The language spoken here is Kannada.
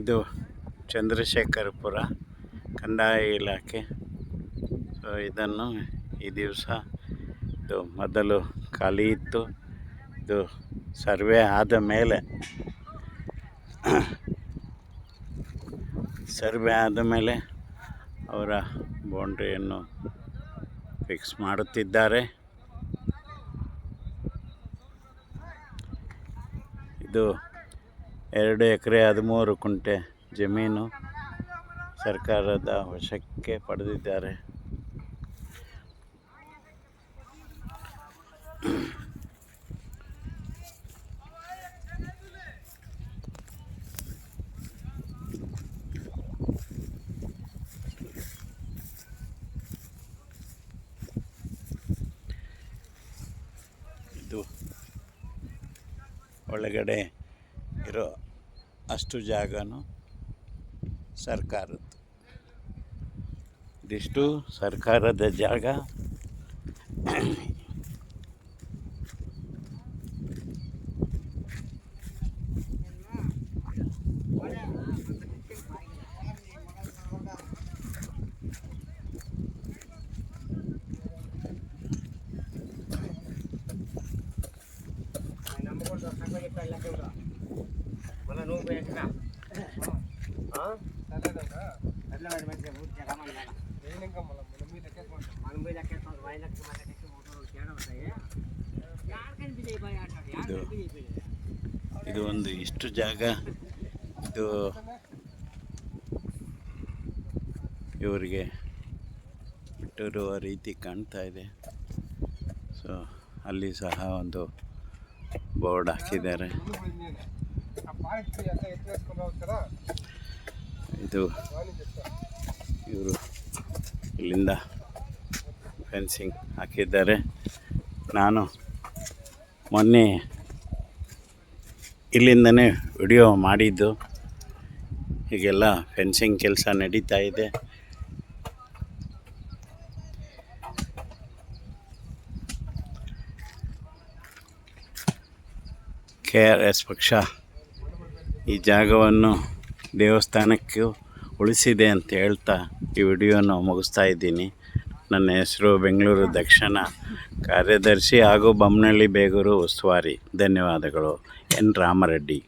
ಇದು ಚಂದ್ರಶೇಖರಪುರ ಕಂದಾಯ ಇಲಾಖೆ. ಸೊ ಇದನ್ನು ಈ ದಿವಸ ಇದು ಮೊದಲು ಖಾಲಿ ಇತ್ತು. ಇದು ಸರ್ವೆ ಆದ ಮೇಲೆ ಸರ್ವೆ ಆದ ಮೇಲೆ ಅವರ ಬೌಂಡ್ರಿಯನ್ನು ಫಿಕ್ಸ್ ಮಾಡುತ್ತಿದ್ದಾರೆ. ಇದು ಎರಡು ಎಕರೆ ಹದಿಮೂರು ಕುಂಟೆ ಜಮೀನು ಸರ್ಕಾರದ ವಶಕ್ಕೆ ಪಡೆದಿದ್ದಾರೆ. ಇದು ಒಳಗಡೆ ಇರೋ ಅಷ್ಟು ಜಾಗನೂ ಸರ್ಕಾರದ್ದು ಇದಿಷ್ಟು ಸರ್ಕಾರದ ಜಾಗ ಇದು ಇದು ಒಂದು ಇಷ್ಟು ಜಾಗ. ಇದು ಇವರಿಗೆ ಬಿಟ್ಟಿರುವ ರೀತಿ ಕಾಣ್ತಾ ಇದೆ. ಸೊ ಅಲ್ಲಿ ಸಹ ಒಂದು ಬೋರ್ಡ್ ಹಾಕಿದ್ದಾರೆ. ಇದು ಇವರು ಇಲ್ಲಿಂದ ಫೆನ್ಸಿಂಗ್ ಹಾಕಿದ್ದಾರೆ. ನಾನು ಮೊನ್ನೆ ಇಲ್ಲಿಂದನೇ ವಿಡಿಯೋ ಮಾಡಿದ್ದು. ಹೀಗೆಲ್ಲ ಫೆನ್ಸಿಂಗ್ ಕೆಲಸ ನಡೀತಾ ಇದೆ. ಕೆ ಆರ್ ಎಸ್ ಪಕ್ಷ ಈ ಜಾಗವನ್ನು ದೇವಸ್ಥಾನಕ್ಕೂ ಉಳಿಸಿದೆ ಅಂತ ಹೇಳ್ತಾ ಈ ವಿಡಿಯೋನ ಮುಗಿಸ್ತಾ ಇದ್ದೀನಿ. ನನ್ನ ಹೆಸರು ಬೆಂಗಳೂರು ದಕ್ಷಿಣ ಕಾರ್ಯದರ್ಶಿ ಹಾಗೂ ಬೊಮ್ಮನಹಳ್ಳಿ ಬೇಗೂರು ಉಸ್ತುವಾರಿ. ಧನ್ಯವಾದಗಳು. ಎನ್. ರಾಮರೆಡ್ಡಿ.